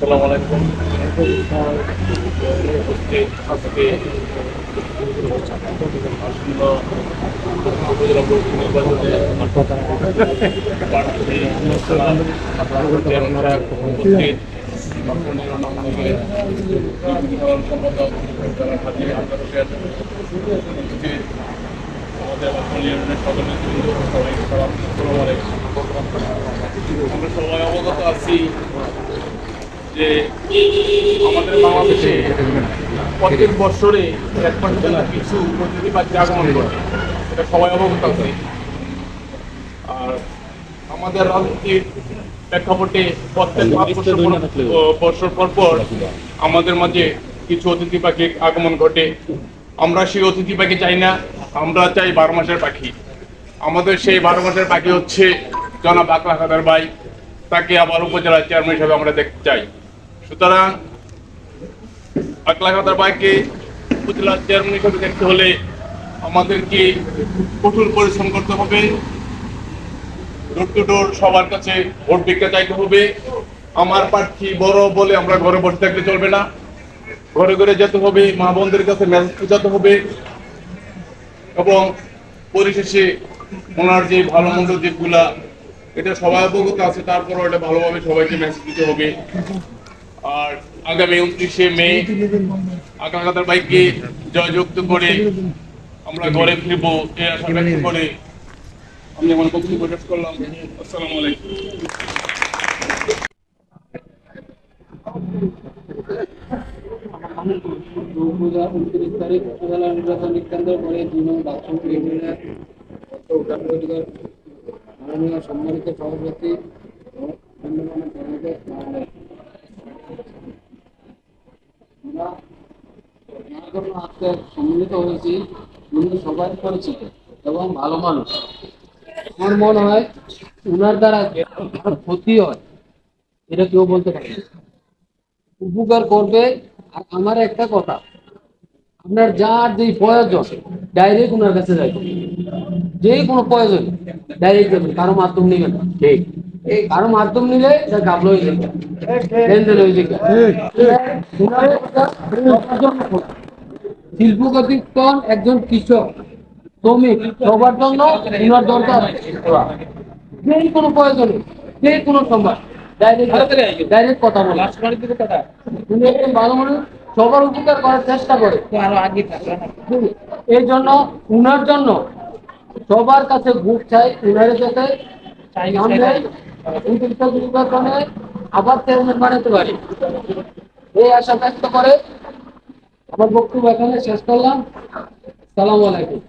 আসসালামু আলাইকুম। উপস্থিত আজকে উপজেলা পরিষদ নির্বাচনে প্রার্থী সাহেব উপস্থিত আমাদের মাননীয় সকল নেতৃবৃন্দ আলাইকুম। আমরা সবাই অবগত আছি যে আমাদের বাংলাদেশে প্রত্যেক বছরে এক পাঁচটা কিছু প্রতিনিধি বাচ্চা আগমন করে এটা সবাই অবগত আছে। আর আমাদের রাজনীতির প্রেক্ষাপটে প্রত্যেক বছর পর- পর আমাদের মাঝে কিছু অতিথি পাখির আগমন ঘটে। আমরা সেই অতিথি পাখি চাই না, আমরা চাই বারো মাসের পাখি। আমাদের সেই বারো মাসের পাখি হচ্ছে জনাব আকলা খাদার ভাই। তাকে আবার উপজেলা চেয়ারম্যান হিসেবে আমরা দেখতে চাই। সুতরাং আকলা খাদার ভাইকে উপজেলা চেয়ারম্যান হিসেবে দেখতে হলে আমাদেরকে কঠোর পরিশ্রম করতে হবে। ডোর টু ডোর সবার কাছে ভোট ভিক্ষা চাইতে হবে। আমার প্রার্থী বড় বলে আমরা ঘরে বসে থাকলে চলবে না। ঘরে ঘরে যেতে হবে, মা বোনদের কাছে মেসেজ পৌঁছাতে হবে। এবং পরিশেষে ওনার যে ভালো মন্দ দিকগুলা এটা সবাই অবগত আছে, তারপরও এটা ভালোভাবে সবাইকে মেসেজ দিতে হবে। আর আগামী উনত্রিশে মে আকাঙ্ক্ষাতার বাইককে জয়যুক্ত করে আমরা ঘরে ফিরবো এই আশা ব্যক্ত করে আমি আমার বক্তব্য শেষ করলাম। আসসালামু সম্মানিত সভাপতি ও অন্যান্য কর্মীদের আমরা যার জন্য আজকে সম্মিলিত হয়েছি উনি সবাই পরিচিত এবং ভালো মানুষ। আমার মনে হয় উনার দ্বারা ক্ষতি হয় এটা কেউ বলতে পারে উপকার করবে আর আমার একটা কথা আপনার যার যে প্রয়োজন ডাইরেক্ট ওনার কাছে যাইবেন যে কোনো প্রয়োজন ডাইরেক্ট যাবেন কারও মাধ্যম নেবেন না। ঠিক। কারও মাধ্যম নিলে এটা গাবল হয়ে যাবে। লেনদেন হয়ে যাবে। শিল্পগতিকন একজন কৃষক শ্রমিক সবার জন্য ওনার দরকার। যে কোনো প্রয়োজনে যে কোনো সময় ডাইরেক্ট কথা বলে। উনি একজন ভালো মানুষ সবার উপকার করার চেষ্টা করে। এই জন্য উনার জন্য সবার কাছে ভোট চাই উনারে যাতে সামনে আবার চেয়ারম্যান বানাতে পারি। এই আশা ব্যক্ত করে আমার বক্তব্য এখানে শেষ করলাম। সালাম আলাইকুম।